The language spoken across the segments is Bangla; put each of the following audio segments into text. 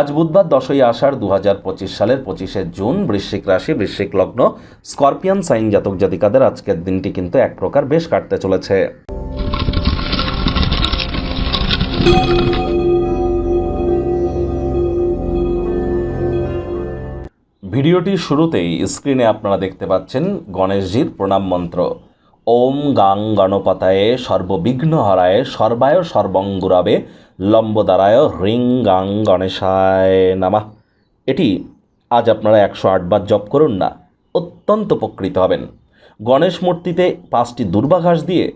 আজ বুধবার দশই আষাঢ় দু হাজার পঁচিশ সালের পঁচিশে জুন, বৃশ্চিক রাশি, বৃশ্চিক লগ্ন, স্করপিয়ান, সাইন জাতক জাতিকাদের আজকের দিনটি কিন্তু এক প্রকার বেশ কাটতে চলেছে। ভিডিওটির শুরুতেই স্ক্রিনে আপনারা দেখতে পাচ্ছেন গণেশজির প্রণাম মন্ত্র। ওম গাং গণপতায়ে সর্ববিঘ্ন হরায় সর্বায় সর্বঙ্গুরাবে লম্বদারায় হ্রিং গাং গণেশায় নামা। এটি আজ আপনারা একশো আটবার জপ করুন না, অত্যন্ত উপকৃত হবেন। গণেশ মূর্তিতে পাঁচটি দুর্বাঘাস দিয়ে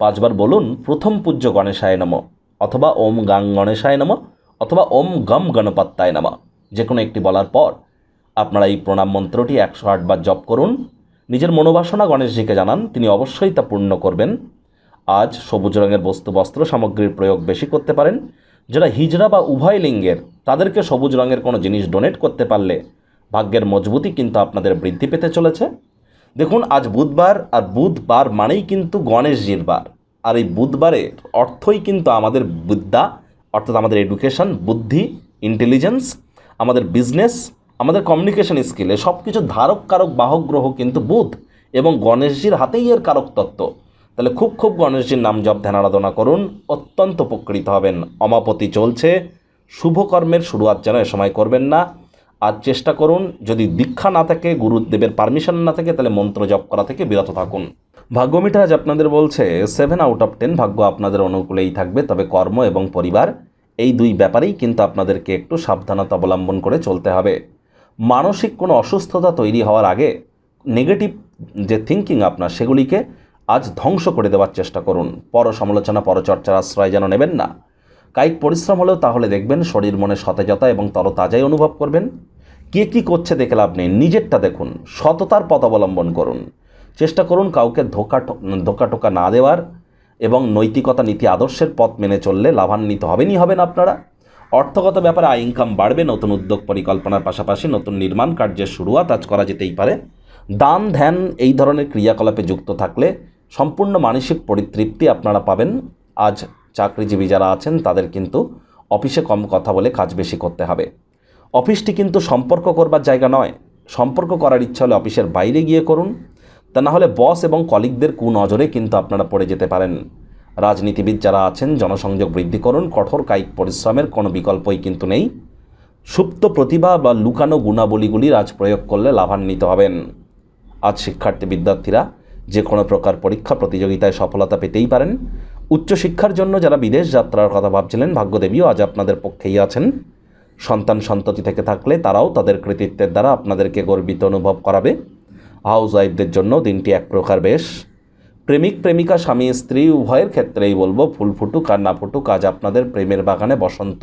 পাঁচবার বলুন, প্রথম পূজ্য গণেশায় নম অথবা, ওম গাং গণেশায় নম অথবা, ওম গম গণপত্তায় নম যে কোনো একটি বলার পর আপনারা এই প্রণাম মন্ত্রটি একশো আটবার জপ করুন। নিজের মনোবাসনা গণেশজিকে জানান, তিনি অবশ্যই তা পূর্ণ করবেন। আজ সবুজ রঙের বস্তু বস্ত্র সামগ্রীর প্রয়োগ বেশি করতে পারেন। যারা হিজড়া বা উভয় লিঙ্গের, তাদেরকে সবুজ রঙের কোনো জিনিস ডোনেট করতে পারলে ভাগ্যের মজবুতি কিন্তু আপনাদের বৃদ্ধি পেতে চলেছে। দেখুন, আজ বুধবার, আর বুধবার মানেই কিন্তু গণেশজির বার। আর এই বুধবারের অর্থই কিন্তু আমাদের বিদ্যা, অর্থাৎ আমাদের এডুকেশন বুদ্ধি ইন্টেলিজেন্স আমাদের বিজনেস আমাদের কমিউনিকেশন স্কিলে সব কিছু ধারক, কারক, বাহক, গ্রহ কিন্তু বুধ এবং গণেশজির হাতেই এর কারক তত্ত্ব। তাহলে খুব খুব গণেশজির নাম জপ, ধ্যান, আরাধনা করুন। অত্যন্ত উপকৃত হবেন। অমাপতি চলছে। শুভকর্মের শুরুয়াত যেন এ সময় করবেন না। আর চেষ্টা করুন, যদি দীক্ষা না থাকে, গুরুদেবের পারমিশন না থাকে, তাহলে মন্ত্র জপ করা থেকে বিরত থাকুন। ভাগ্যমিটা আজ আপনাদের বলছে সেভেন আউট অফ টেন ভাগ্য আপনাদের অনুকূলেই থাকবে, তবে কর্ম এবং পরিবার, এই দুই ব্যাপারেই কিন্তু আপনাদেরকে একটু সাবধানতা অবলম্বন করে চলতে হবে। মানসিক কোনো অসুস্থতা তৈরি হওয়ার আগে নেগেটিভ যে থিঙ্কিং আপনার, সেগুলিকে আজ ধ্বংস করে দেওয়ার চেষ্টা করুন। পর সমালোচনা পরচর্চার আশ্রয় যেন নেবেন না। কায়িক পরিশ্রম হলেও তাহলে দেখবেন শরীর মনে সতেজতা এবং তরতাজাই অনুভব করবেন। কে কী করছে দেখে লাভ নেই, নিজেরটা দেখুন, সততার পথ অবলম্বন করুন। চেষ্টা করুন কাউকে ধোকা ধোকা টোকা না দেওয়ার এবং নৈতিকতা নীতি আদর্শের পথ মেনে চললে লাভান্বিত হবেনই হবেন আপনারা। অর্থগত ব্যাপারে আয় ইনকাম বাড়বে, নতুন উদ্যোগ পরিকল্পনার পাশাপাশি নতুন নির্মাণ কার্যের শুরুয়াত আজ করা যেতেই পারে। দান, ধ্যান এই ধরনের ক্রিয়াকলাপে যুক্ত থাকলে সম্পূর্ণ মানসিক পরিতৃপ্তি আপনারা পাবেন। আজ চাকরিজীবী যারা আছেন, তাদের কিন্তু অফিসে কম কথা বলে কাজ বেশি করতে হবে। অফিসটি কিন্তু সম্পর্ক করবার জায়গা নয়। সম্পর্ক করার ইচ্ছা হলে অফিসের বাইরে গিয়ে করুন। তা না হলে বস এবং কলিগদের কুনজরে কিন্তু আপনারা পড়ে যেতে পারেন। রাজনীতিবিদ যারা আছেন, জনসংযোগ বৃদ্ধি করুন, কঠোর কায়িক পরিশ্রমের কোনো বিকল্পই কিন্তু নেই। সুপ্ত প্রতিভা বা লুকানো গুণাবলীগুলি আজ প্রয়োগ করলে লাভান্বিত হবেন। আজ শিক্ষার্থী বিদ্যার্থীরা যে কোনো প্রকার পরীক্ষা প্রতিযোগিতায় সফলতা পেতেই পারেন। উচ্চশিক্ষার জন্য যারা বিদেশ যাত্রার কথা ভাবছিলেন, ভাগ্যদেবীও আজ আপনাদের পক্ষেই আছেন। সন্তান সন্ততি থেকে থাকলে তারাও তাদের কৃতিত্বের দ্বারা আপনাদেরকে গর্বিত অনুভব করাবে। হাউস ওয়াইফদের জন্য দিনটি এক প্রকার বেশ। প্রেমিক, প্রেমিকা, স্বামী, স্ত্রী, উভয়ের ক্ষেত্রেই বলব, ফুল ফুটুক আর না ফুটুক, আজ আপনাদের প্রেমের বাগানে বসন্ত।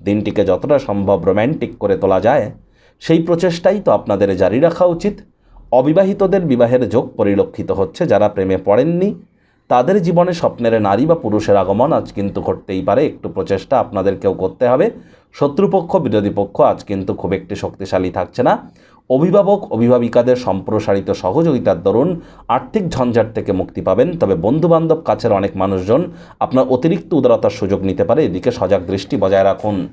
দিনটিকে যতটা সম্ভব রোম্যান্টিক করে তোলা যায়, সেই প্রচেষ্টাই তো আপনাদের জারি রাখা উচিত। অবিবাহিতদের বিবাহের যোগ পরিলক্ষিত হচ্ছে যারা প্রেমে পড়েননি তাদের জীবনে স্বপ্নের নারী বা পুরুষের আগমন আজ কিন্তু ঘটতেই পারে। একটু প্রচেষ্টা আপনাদেরকেও করতে হবে। শত্রুপক্ষ, বিরোধী পক্ষ আজ কিন্তু খুব একটি শক্তিশালী থাকছে না। অভিভাবক, অভিভাবিকাদের সম্প্রসারিত সহযোগিতার দরুন আর্থিক ঝঞ্ঝাট থেকে মুক্তি পাবেন। তবে বন্ধুবান্ধব, কাছের অনেক মানুষজন আপনার অতিরিক্ত উদারতার সুযোগ নিতে পারে। এদিকে সজাগ দৃষ্টি বজায় রাখুন।